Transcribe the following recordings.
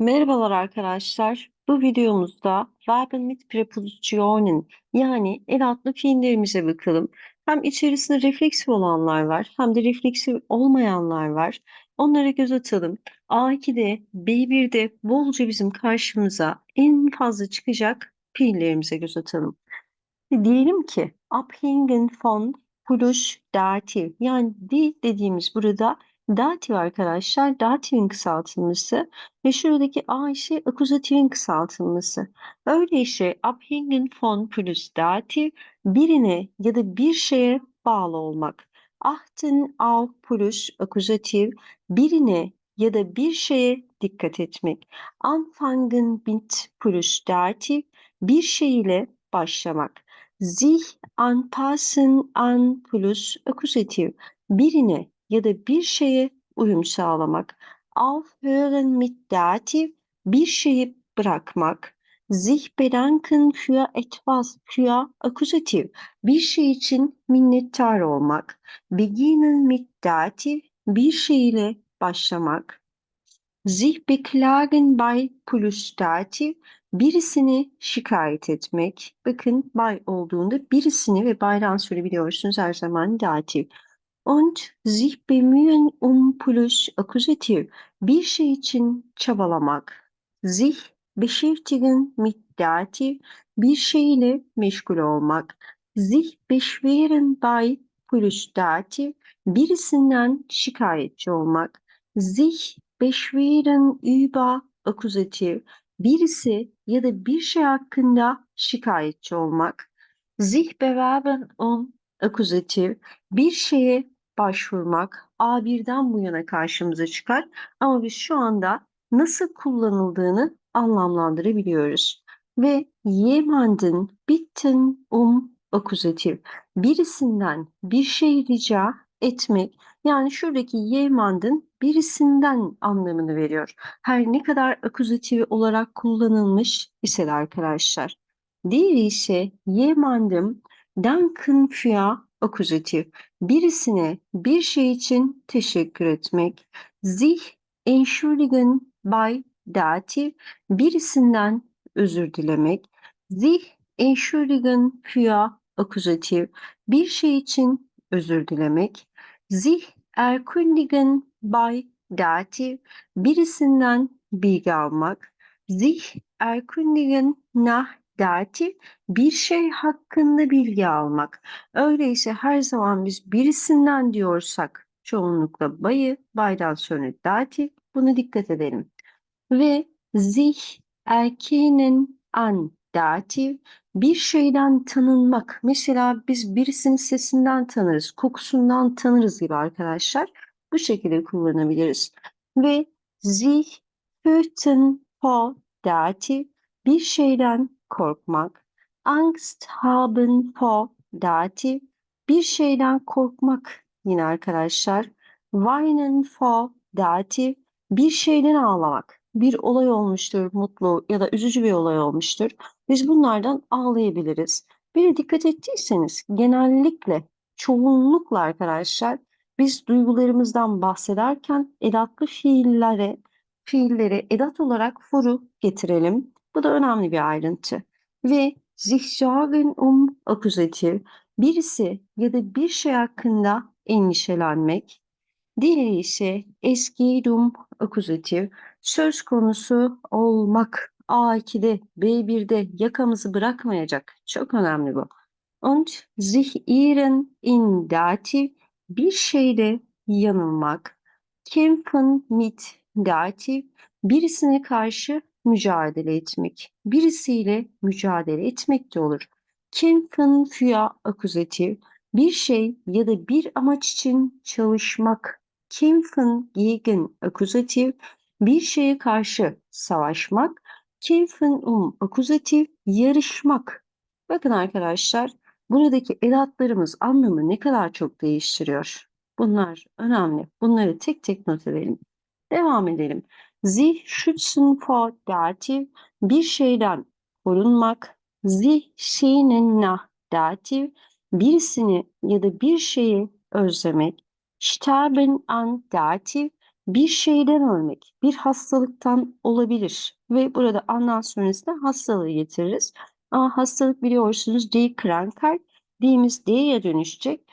Merhabalar arkadaşlar. Bu videomuzda Verben mit Präpositionen yani edatlı fiillerimize bakalım. Hem içerisinde refleksif olanlar var hem de refleksif olmayanlar var. Onlara göz atalım. A2'de, B1'de bolca bizim karşımıza en fazla çıkacak fiillerimize göz atalım. Diyelim ki abhängen von plus dativ yani di dediğimiz burada dativ arkadaşlar dativin kısaltılması ve şuradaki a ise akuzatifin kısaltılması. Öyleyse abhängen von plus dativ birine ya da bir şeye bağlı olmak. Achten auf plus akuzatif birine ya da bir şeye dikkat etmek. Anfangen mit plus dativ bir şey ile başlamak sich anpassen an plus akusatif birine ya da bir şeye uyum sağlamak. Aufhören mit dativ bir şeyi bırakmak. Sich bedanken für etwas für akusatif bir şey için minnettar olmak. Beginnen mit dativ bir şeyle başlamak. Sich beklagen bei plus birisini şikayet etmek. Bakın bay olduğunda birisini ve baydan sonra biliyorsunuz her zaman datif. Und sich bemühen um plus akusatif bir şey için çabalamak. Sich beschäftigen mit datif bir şeyle meşgul olmak. Sich beschweren bei plus datif birisinden şikayetçi olmak. Sich beschweren über akusatif birisi ya da bir şey hakkında şikayetçi olmak. Sich bewerben um akuzatif bir şeye başvurmak A1'den bu yana karşımıza çıkar ama biz şu anda nasıl kullanıldığını anlamlandırabiliyoruz. Ve jemanden bitten um akuzatif birisinden bir şey rica etmek yani şuradaki jemanden birisinden anlamını veriyor. Her ne kadar akuzatif olarak kullanılmış ise de arkadaşlar. Diğeri ise jemandem danken für akuzatif. Birisine bir şey için teşekkür etmek. Sich entschuldigen bei dativ. Birisinden özür dilemek. Sich entschuldigen für akuzatif. Bir şey için özür dilemek. Sich erkundigen bei dativ. Birisinden bilgi almak. Sich erkundigen nach dativ. Bir şey hakkında bilgi almak. Öyleyse her zaman biz birisinden diyorsak çoğunlukla bayı, baydan sonra datif. Buna dikkat edelim. Ve sich erkennen an datif bir şeyden tanınmak. Mesela biz birisinin sesinden tanırız, kokusundan tanırız gibi arkadaşlar. Bu şekilde kullanabiliriz. Ve sich fürchten vor datif bir şeyden korkmak. Angst haben vor datif bir şeyden korkmak yine arkadaşlar. Weinen vor datif bir şeyden ağlamak. Bir olay olmuştur, mutlu ya da üzücü bir olay olmuştur. Biz bunlardan ağlayabiliriz. Bir dikkat ettiyseniz genellikle, çoğunlukla arkadaşlar biz duygularımızdan bahsederken edatlı fiillere, fiillere edat olarak foru getirelim. Bu da önemli bir ayrıntı. Ve sich sorgen um akuzatif birisi ya da bir şey hakkında endişelenmek. Diğeri ise es geht um akuzatif söz konusu olmak. A2'de, B1'de yakamızı bırakmayacak. Çok önemli bu. Und sich irren in dativ bir şeyle yanılmak. Kämpfen mit dativ birisine karşı mücadele etmek. Birisiyle mücadele etmek de olur. Kämpfen für akuzatif bir şey ya da bir amaç için çalışmak. Kämpfen gegen akuzatif bir şeye karşı savaşmak. Kämpfen um akuzatif yarışmak. Bakın arkadaşlar buradaki edatlarımız anlamı ne kadar çok değiştiriyor. Bunlar önemli. Bunları tek tek not edelim. Devam edelim. Sie schützen vor dativ bir şeyden korunmak. Sie sehnen nach dativ birisini ya da bir şeyi özlemek. Sterben an dativ bir şeyden ölmek, bir hastalıktan olabilir ve burada anlam sonrasında hastalığı getiririz. Ama hastalık biliyorsunuz die Krankheit, die'miz D'ye dönüşecek.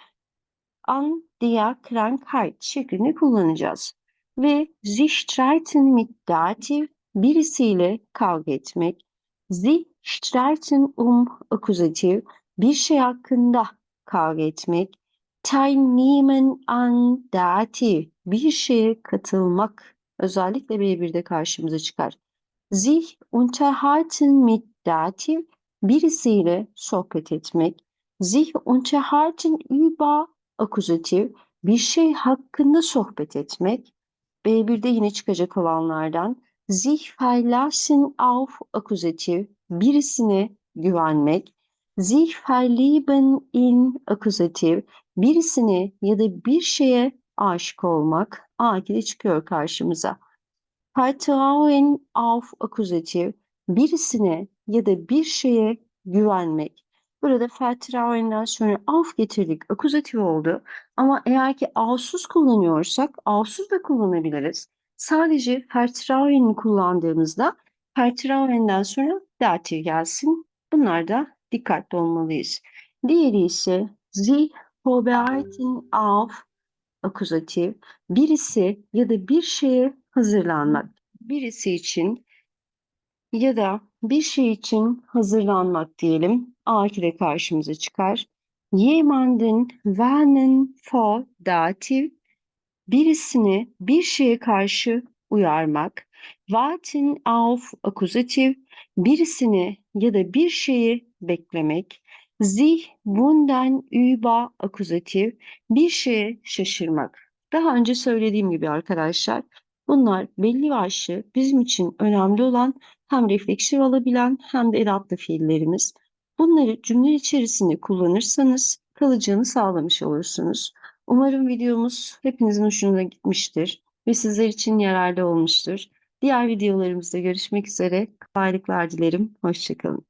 An der Krankheit şeklini kullanacağız. Ve sich streiten mit Dativ, birisiyle kavga etmek. Sie streiten um Akkusativ, bir şey hakkında kavga etmek. Teilnehmen an Dativ, bir şeye katılmak. Özellikle B1'de karşımıza çıkar. Sich unterhalten mit Dativ, birisiyle sohbet etmek. Sich unterhalten über Akuzatif, bir şey hakkında sohbet etmek. B1'de yine çıkacak olanlardan. Sich verlassen auf Akuzatif, birisine güvenmek. Sich verlieben in Akuzatif, birisine ya da bir şeye aşık olmak. A2'de çıkıyor karşımıza. Vertrauen auf Akuzatif, birisine ya da bir şeye güvenmek. Burada Vertrauen'den sonra auf getirdik. Akuzatif oldu. Ama eğer ki aufsuz kullanıyorsak aufsuz da kullanabiliriz. Sadece Vertrauen'i kullandığımızda Vertrauen'den sonra datif gelsin. Bunlar da dikkatli olmalıyız. Diğeri ise Sie vorbereiten auf akuzatif, birisi ya da bir şeye hazırlanmak. Birisi için ya da bir şey için hazırlanmak diyelim. A2'de karşımıza çıkar. Jemanden warnen vor dativ, birisini bir şeye karşı uyarmak. Warten auf akuzatif, birisini ya da bir şeyi beklemek. Sich wundern über akuzatif, bir şeye şaşırmak. Daha önce söylediğim gibi arkadaşlar, bunlar belli başlı bizim için önemli olan hem refleksif olabilen hem de edatlı fiillerimiz. Bunları cümle içerisinde kullanırsanız kalıcılığını sağlamış olursunuz. Umarım videomuz hepinizin hoşuna gitmiştir ve sizler için yararlı olmuştur. Diğer videolarımızda görüşmek üzere. Kolaylıklar dilerim. Hoşçakalın.